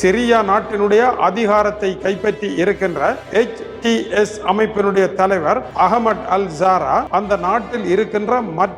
Syria நாட்டினுடைய அதிகாரத்தை கைப்பற்றி இருக்கின்ற HTS அமைப்பினுடைய தலைவர் அகமட் அல் ஜாரா அந்த நாட்டில் இருக்கின்ற மற்ற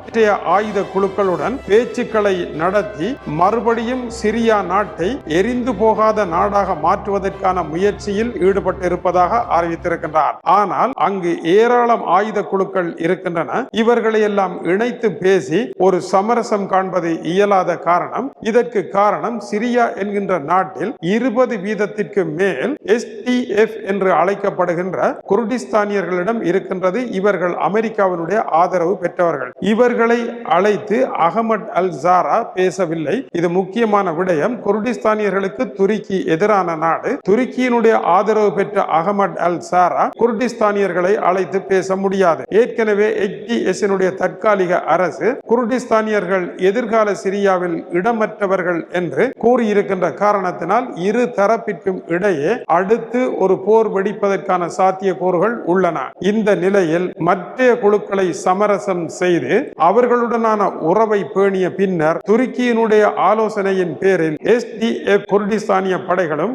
ஆயுத குழுக்களுடன் பேச்சுக்களை நடத்தி மறுபடியும் சிரியா நாட்டை எரிந்து போகாத நாடாக மாற்றுவதற்கான முயற்சியில் ஈடுபட்டிருப்பதாக அறிவித்திருக்கின்றார். ஆனால் அங்கு ஏராளம் ஆயுத குழுக்கள் இருக்கின்றன. இவர்களை எல்லாம் இணைத்து பேசி ஒரு சமரசம் காண்பது இயலாத காரணம். இதற்கு காரணம் சிரியா என்கின்ற நாட்டில் இருபது வீதத்திற்கு மேல் எஸ்டிஎஃப் என்று அழைக்கப்படுகின்ற குர்டிஸ்தானியர்களிடம் இருக்கின்றது. இவர்கள் அமெரிக்காவினுடைய ஆதரவு பெற்றவர்கள். இவர்களை அழைத்து அகமட் அல் ஜாரா பேசவில்லை. இது முக்கியமான விடயம். குர்டிஸ்தானியர்களுக்கு துருக்கி எதிரான நாடு. துருக்கியினுடைய ஆதரவு பெற்ற அகமட் அல் சாரா குர்டிஸ்தானியர்களை அழைத்து பேச முடியாது. ஏற்கனவே HTS தற்காலிக அரசு குர்டிஸ்தானியர்கள் எதிர்கால சிரியாவில் இடமற்றவர்கள் என்று கூறியிருக்கின்ற காரணத்தினால் இரு தரப்பிற்கும் இடையே அடுத்து ஒரு போர் வெடிப்பதற்கான சாத்தியக்கூறுகள் உள்ளன. இந்த நிலையில் மற்ற குழுக்களை சமரசம் செய்து அவர்களுடனான உறவை பேணிய பின்னர் துருக்கியினுடைய ஆலோசனையின் பேரில் எஸ்டிஎஃப் குர்டிஸ்தானிய படைகளும்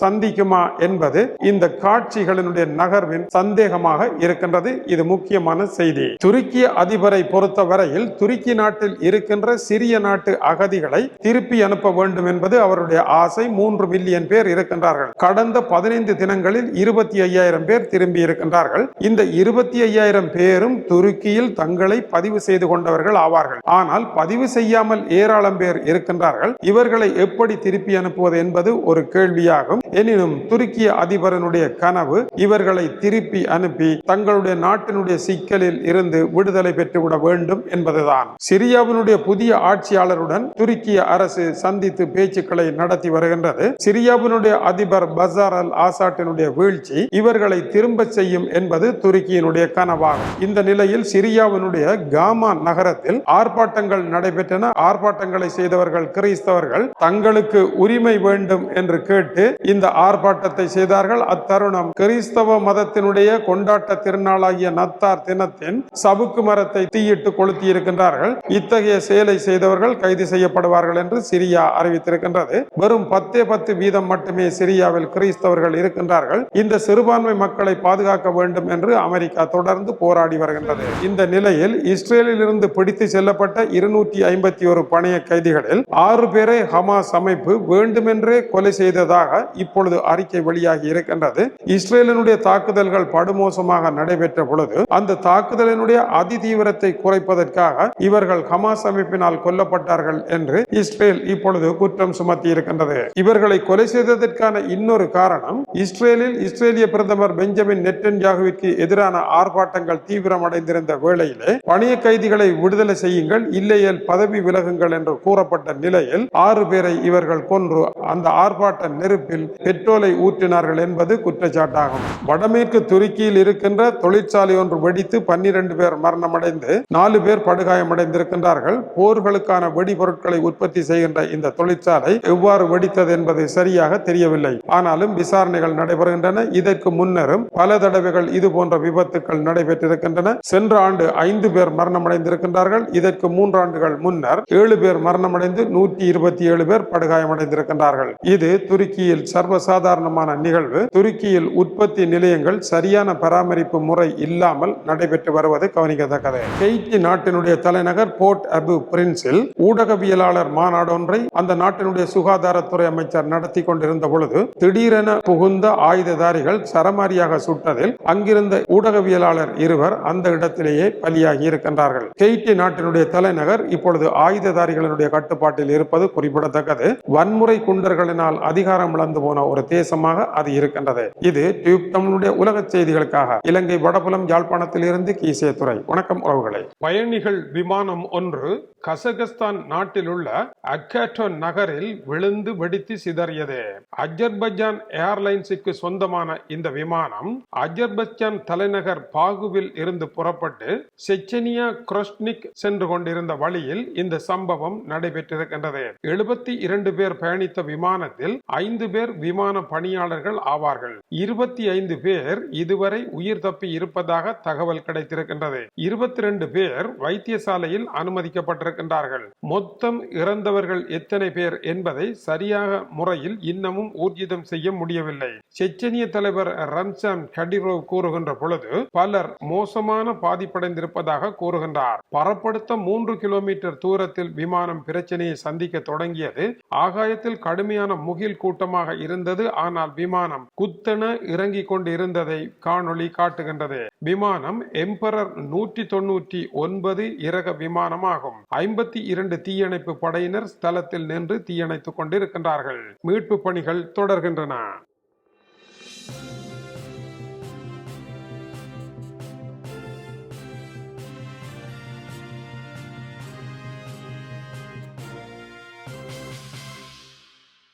சந்திக்குமா என்பது இந்த காட்சிகளினுடைய நகர்வின் சந்தேகமாக இருக்கின்றது. இது முக்கியமான செய்தி. துருக்கிய அதிபரை பொறுத்தவரையில் துருக்கி நாட்டில் இருக்கின்ற சிறிய நாட்டு அகதிகளை திருப்பி அனுப்ப வேண்டும் என்பது அவருடைய ஆசை மூன்று மில்லியன் பேர் இருக்கின்றார்கள். கடந்த பதினைந்து தினங்களில் இருபத்தி ஐயாயிரம் பேர் திரும்பி இருக்கின்றார்கள். இந்த இருபத்தி ஐயாயிரம் பேரும் துருக்கியில் தங்களை பதிவு செய்து கொண்டவர்கள் ஆவார்கள். ஆனால் பதிவு செய்யாமல் ஏராளம் பேர் இருக்கின்றார்கள். இவர்களை எப்படி திருப்பி அனுப்புவது என்பது ஒரு கேள்வியாகும். எனினும் துருக்கிய அதிபரனுடைய கனவு இவர்களை திருப்பி அனுப்பி தங்களுடைய நாட்டினுடைய சிக்கலில் இருந்து விடுதலை பெற்றுவிட வேண்டும் என்பதுதான். சிரியாவினுடைய புதிய ஆட்சியாளருடன் துருக்கிய அரசு சந்தித்து பேச்சு நடத்தி வருகின்றது. சிரியாவினுடைய அதிபர் பசார் அல் ஆசாட்டினுடைய வீழ்ச்சி இவர்களை திரும்ப செய்யும் என்பது துருக்கியினுடைய கனவாகும். இந்த நிலையில் சிரியாவினுடைய காமா நகரத்தில் ஆர்ப்பாட்டங்கள் நடைபெற்றன. ஆர்ப்பாட்டங்களை செய்தவர்கள் கிறிஸ்தவர்கள். தங்களுக்கு உரிமை வேண்டும் என்று கேட்டு இந்த ஆர்ப்பாட்டத்தை செய்தார்கள். அத்தருணம் கிறிஸ்தவ மதத்தினுடைய கொண்டாட்ட திருநாளாகிய நத்தார் தினத்தின் சவுக்கு மரத்தை தீயிட்டு கொளுத்தி இருக்கின்றார்கள் இத்தகைய செயலை செய்தவர்கள் கைது செய்யப்படுவார்கள் என்று சிரியா அறிவித்திருக்கின்றது வெறும் பத்தே பத்து வீதம் மட்டுமே சிரியாவில் கிறிஸ்தவர்கள் இருக்கின்றார்கள். இந்த சிறுபான்மை மக்களை பாதுகாக்க வேண்டும் என்று அமெரிக்கா தொடர்ந்து போராடி வருகின்றது. இந்த நிலையில் இஸ்ரேலில் இருந்து பிடித்து செல்லப்பட்ட இருநூற்றி ஐம்பத்தி ஒரு பணைய கைதிகளில் ஆறு பேரை ஹமாஸ் அமைப்பு வேண்டுமென்றே கொலை செய்ததாக இப்பொழுது அறிக்கை வெளியாகி இருக்கின்றது. இஸ்ரேலினுடைய தாக்குதல்கள் படுமோசமாக நடைபெற்ற பொழுது அந்த தாக்குதலினுடைய அதிதீவிரத்தை குறைப்பதற்காக இவர்கள் ஹமாஸ் அமைப்பினால் கொல்லப்பட்டார்கள் என்று இஸ்ரேல் இப்பொழுது குற்றம் சுமத்தி இருக்கின்றது. இவர்களை கொலை செய்ததற்கான இன்னொரு காரணம் இஸ்ரேலில் இஸ்ரேலிய பிரதமர் பெஞ்சமின் நெட்டன்யாகுவிற்கு எதிரான ஆர்ப்பாட்டங்கள் தீவிரமடைந்திருந்த வேளையிலே பணிய கைதிகளை விடுதலை செய்யுங்கள் இல்லையேல் பதவி விலகுங்கள் என்று கூறப்பட்ட நிலையில் ஆறு பேரை இவர்கள் கொன்று அந்த ஆர்ப்பாட்ட நெருப்பில் பெட்ரோலை ஊற்றினார்கள் என்பது குற்றச்சாட்டாகும். வடமேற்கு துருக்கியில் இருக்கின்ற தொழிற்சாலை ஒன்று வெடித்து பன்னிரண்டு பேர் மரணமடைந்து நாலு பேர் படுகாயமடைந்திருக்கின்றார்கள். போர்களுக்கான வெடிபொருட்களை உற்பத்தி செய்கின்ற இந்த தொழிற்சாலை எவ்வாறு வெடித்தது என்பது சரியாக தெரியவில்லை. ஆனாலும் விசாரணைகள் நடைபெறுகின்றன. இதற்கு முன்னரும் பல தடவைகள் இது போன்ற விபத்துக்கள் நடைபெற்றிருக்கின்றன. சென்ற ஆண்டு ஐந்து பேர் மரணமடைந்திருக்கின்றார்கள். இதற்கு மூன்றாண்டுகள் முன்னர் ஏழு பேர் மரணமடைந்து நூற்றி இருபத்தி ஏழு பேர் படுகாயமடைந்திருக்கின்றார்கள். இது துருக்கியில் சர்வசாதாரணமான நிகழ்வு. துருக்கியில் உற்பத்தி நிலையங்கள் சரியான பராமரிப்பு முறை இல்லாமல் நடைபெற்று வருவது கவனிக்கத்தக்கது. ஹெய்டி நாட்டினுடைய தலைநகர் போர்ட் அபு பிரின்ஸில் ஊடகவியலாளர் மாநாடு ஒன்றை அந்த நாட்டினுடைய சுகாதாரத்துறை அமைச்சர் நடத்தி கொண்டிருந்த பொழுது திடீரென புகுந்த ஆயுததாரிகள் சரமாரியாக சுட்டதில் அங்கிருந்த ஊடகவியலாளர் இருவர் அந்த இடத்திலேயே பலியாகி இருக்கின்றார்கள். ஹெய்டி நாட்டினுடைய தலைநகர் இப்பொழுது ஆயுததாரிகளினுடைய கட்டுப்பாட்டில் இருப்பது குறிப்பிடத்தக்கது. வன்முறை குண்டர்களினால் அதிகாரம் இழந்து போன ஒரு தேசமாக அது இருக்கின்றது. இது டியூப் தமிழுடைய உலக செய்திகளுக்காக. இலங்கை வடபுலம் யாழ்ப்பாணத்தில் இருந்து கீசே துறை வணக்கம் உறவுகளை. பயணிகள் விமானம் ஒன்று கசகஸ்தான் நாட்டில் உள்ள அக்காட்டோ நகரில் விழுந்து வெடித்து சிதறியது. அஜர்பைஜான் ஏர்லைன்ஸுக்கு சொந்தமான இந்த விமானம் அஜர்பைஜான் தலைநகர் பாகுவில் இருந்து புறப்பட்டு செச்சனியா குரோஸ்னிக் சென்று கொண்டிருந்த வழியில் இந்த சம்பவம் நடைபெற்றிருக்கின்றது. எழுபத்தி இரண்டு பேர் பயணித்த விமானத்தில் ஐந்து பேர் விமான பணியாளர்கள் ஆவார்கள். இருபத்தி ஐந்து பேர் இதுவரை உயிர் தப்பி இருப்பதாக தகவல் கிடைத்திருக்கின்றது. இருபத்தி ரெண்டு பேர் வைத்தியசாலையில் அனுமதிக்கப்பட்டிருக்கின்றார்கள். மொத்தம் இறந்தவர்கள் எத்தனை பேர் என்பதை சரியாக முறையில் இன்னமும் ஊர்ஜிதம் செய்ய முடியவில்லை. செச்சனிய தலைவர் ரம்சான் கடிரோவ் கூறுகின்ற பொழுது பலர் மோசமான பாதிப்படைந்திருப்பதாக கூறுகின்றார். பரப்படுத்த மூன்று கிலோமீட்டர் தூரத்தில் விமானம் பிரச்சனையை சந்திக்க தொடங்கியது ஆகாயத்தில் கடுமையான முகில் கூட்டமாக இருந்தது ஆனால் விமானம் குத்தென இறங்கிக் கொண்டு இருந்ததை காணொளி காட்டுகின்றது. விமானம் எம்பரர் நூற்றி தொன்னூற்றி ஒன்பது இறக விமானமாகும். ஐம்பத்தி இரண்டு தீயணைப்பு படையினர் ஸ்தலத்தில் நின்று ஒருங்கிணைத்துக் கொண்டிருக்கின்றார்கள். மீட்பு பணிகள் தொடர்கின்றன.